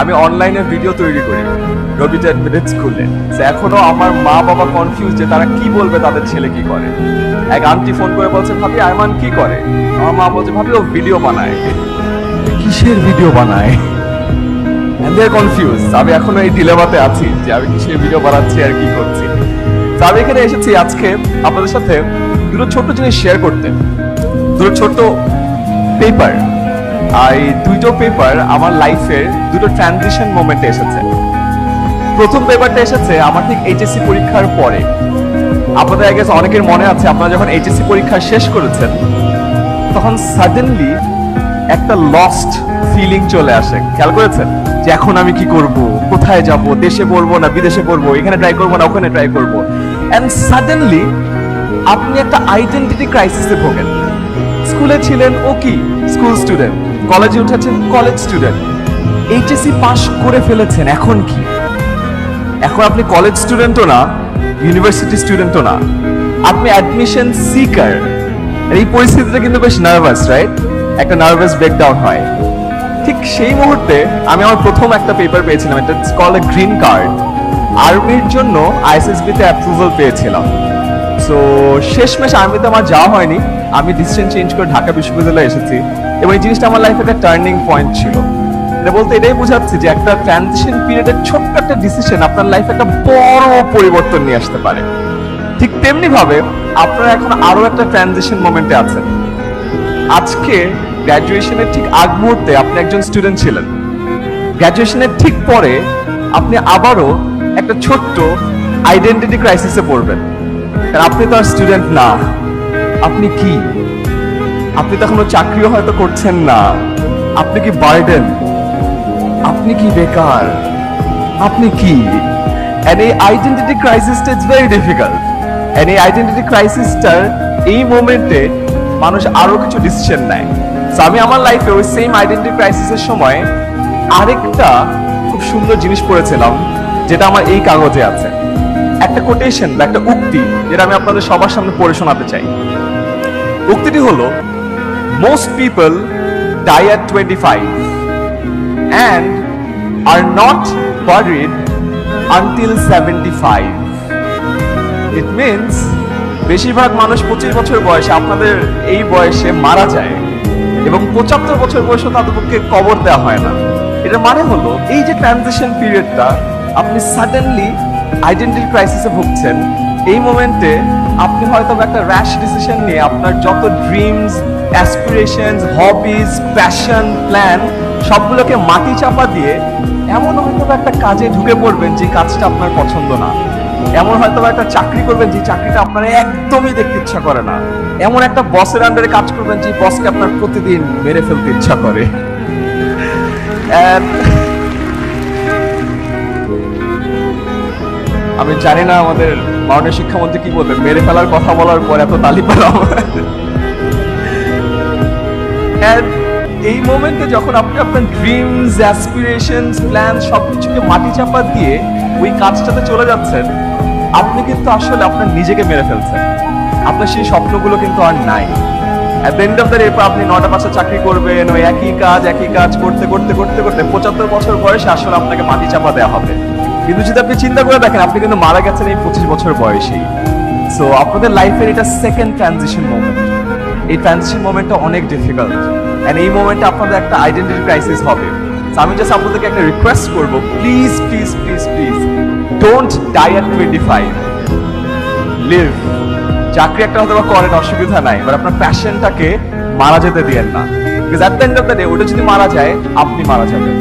আমি অনলাইনে ভিডিও তৈরি করি। রবি টেট মিনিট স্কুলে এখনও আমার মা বাবা কনফিউজ যে তারা কি বলবে, তাদের ছেলে কি করে? এক আন্টি ফোন করে বলছে, ভাবি, আয়মান কি করে? আমার মা বলছে, ভাবি, ও ভিডিও বানায়। কিসের ভিডিও বানায়? Confused আমি এখনও এই ডিলেমাতে আছি যে আমি কিসের ভিডিও বানাচ্ছি আর কি করছি। তো আমি এখানে এসেছি আজকে আপনাদের সাথে দুটো ছোট্ট জিনিস শেয়ার করতে। দুটো ছোট্ট পেপার আর এই দুটো পেপার আমার লাইফের দুটো ট্রানজিশন মোমেন্টে এসেছে। প্রথম পেপারটা এসেছে আমার ঠিক এইচএসসি পরীক্ষার পরে। আপনাদের আগে অনেকের মনে আছে, আপনারা যখন এইচএসসি পরীক্ষা শেষ করেছেন, তখন সাডেনলি একটা লস্ট ফিলিং চলে আসে। খেয়াল করেছেন? যে এখন আমি কি করব? কোথায় যাব? দেশে পড়ব না বিদেশে পড়ব? এখানে ট্রাই করব না ওখানে ট্রাই করব? এন্ড সাডেনলি আপনি একটা আইডেন্টিটি ক্রাইসিসে ভোগেন। স্কুলে ছিলেন ও কি? স্কুল স্টুডেন্ট কলেজে উঠেছেন কলেজ স্টুডেন্ট এইচএসসি পাশ করে ফেলেছেন, এখন কি? এখন আপনি কলেজ স্টুডেন্টও না ইউনিভার্সিটি স্টুডেন্টও না। আপনি অ্যাডমিশন সিকার এই পরিস্থিতিটা কিন্তু বেশ নার্ভাস রাইট একটা নার্ভাস ব্রেকডাউন হয়। ঠিক সেই মুহূর্তে আমি আমার প্রথম একটা পেপার পেয়েছিলাম, এটা কল এ গ্রিন কার্ড আর্মির জন্য আইএসএসবি তে অ্যাপ্রুভাল পেয়েছিলাম। সো শেষমেশ আর্মিতে আমার যাওয়া হয়নি। আমি ডিসিশন চেঞ্জ করে ঢাকা বিশ্ববিদ্যালয়ে এসেছি এবং এই জিনিসটা আমার লাইফে একটা টার্নিং পয়েন্ট ছিল। এটা বলতে এটাই বোঝাচ্ছি যে একটা ট্রানজিশন পিরিয়ডের ছোট্ট একটা ডিসিশন আপনার লাইফে একটা বড় পরিবর্তন নিয়ে আসতে পারে। ঠিক তেমনি ভাবে আপনারা এখন আরও একটা ট্রানজিশন মোমেন্টে আছেন। আজকে গ্র্যাজুয়েশনের ঠিক আগ মুহূর্তে আপনি একজন স্টুডেন্ট ছিলেন। গ্র্যাজুয়েশনের ঠিক পরে আপনি আবারও একটা ছোট্ট আইডেন্টিটি ক্রাইসিসে পড়বেন। আপনি তো আর স্টুডেন্ট না। আপনি কি? আপনি তো এখনও চাকরিও হয়তো করছেন না। আপনি কি বার্ডেন? আপনি কি বেকার? আপনি কি? এন্ড এই আইডেন্টিটি ক্রাইসিসটা ইজ ভেরি ডিফিকাল্ট এন্ড এই আইডেন্টিটি ক্রাইসিসটার এই মোমেন্টে মানুষ আরও কিছু ডিসিশন নেয়। So আমি আমার লাইফে ওই সেম আইডেন্টিটি ক্রাইসিসের সময় আরেকটা খুব সুন্দর জিনিস পড়েছিলাম, যেটা আমার এই কাগজে আছে। একটা কোটেশন বা একটা উক্তি যেটা আমি আপনাদের সবার সামনে পড়ে শোনাতে চাই। উক্তিটি হলো most people die twenty five and are not buried until 75 it means বেশিরভাগ মানুষ পঁচিশ বছর বয়সে আপনাদের এই বয়সে মারা যায় এবং পঁচাত্তর বছর বয়সে তাদের পক্ষে কবর দেওয়া হয় না। এটা মানে হলো, এই যে ট্রানজিশন পিরিয়ডটা আপনি সাডেনলি আইডেন্টিটি ক্রাইসিসে ভুগছেন, এই মোমেন্টে আপনি হয়তো একটা র্যাশ ডিসিশন নিয়ে আপনার যত dreams aspirations hobbies passion plan সবগুলোকে মাটি চাপা দিয়ে এমন হয়তো একটা কাজে ঢুকে পড়বেন যে কাজটা আপনার পছন্দ না। এমন হয়তো একটা চাকরি করবেন যে চাকরিটা আপনার একদমই দেখতে ইচ্ছা করে না। এমন একটা বসের আন্ডারে কাজ করবেন যে বসকে আপনার প্রতিদিন মেরে ফেলতে ইচ্ছা করে। আমি জানি না আমাদের মাননীয় শিক্ষামন্ত্রী কি বলবেন মেরে ফেলার কথা বলার পর এত তালি পেলাম। এই মোমেন্টে যখন আপনি আপনার ড্রিমস অ্যাসপিরেশনস প্ল্যান সবকিছুকে মাটি চাপা দিয়ে ওই কাজটাতে চলে যাচ্ছেন, আপনি কিন্তু আসলে আপনার নিজেকে মেরে ফেলছেন। আপনার সেই স্বপ্নগুলো কিন্তু আর নাই। At the end of the এরপর আপনি নটা পাঁচটা চাকরি করবেন, ওই একই কাজ একই কাজ করতে করতে করতে করতে পঁচাত্তর বছর বয়সে আসলে আপনাকে মাটি চাপা দেওয়া হবে। কিন্তু যদি আপনি চিন্তা করে দেখেন, আপনি কিন্তু মারা গেছেন এই পঁচিশ বছর বয়সেই। সো আপনাদের লাইফের এটা সেকেন্ড ট্রানজিশন মোমেন্ট এই ট্রানজিশন মোমেন্টটা অনেক ডিফিকাল্ট এন্ড এই মোমেন্টে আপনাদের একটা আইডেন্টিটি ক্রাইসিস হবে। আমি জাস্ট আপনাদেরকে একটা রিকোয়েস্ট করব please please please please don't die at twenty five live চাকরি একটা হয়তো করেন, অসুবিধা নাই বাট আপনার প্যাশনটাকে মারা যেতে দিয়েন না। Because at the end of the day ওটা যদি মারা যায়, আপনি মারা যাবেন।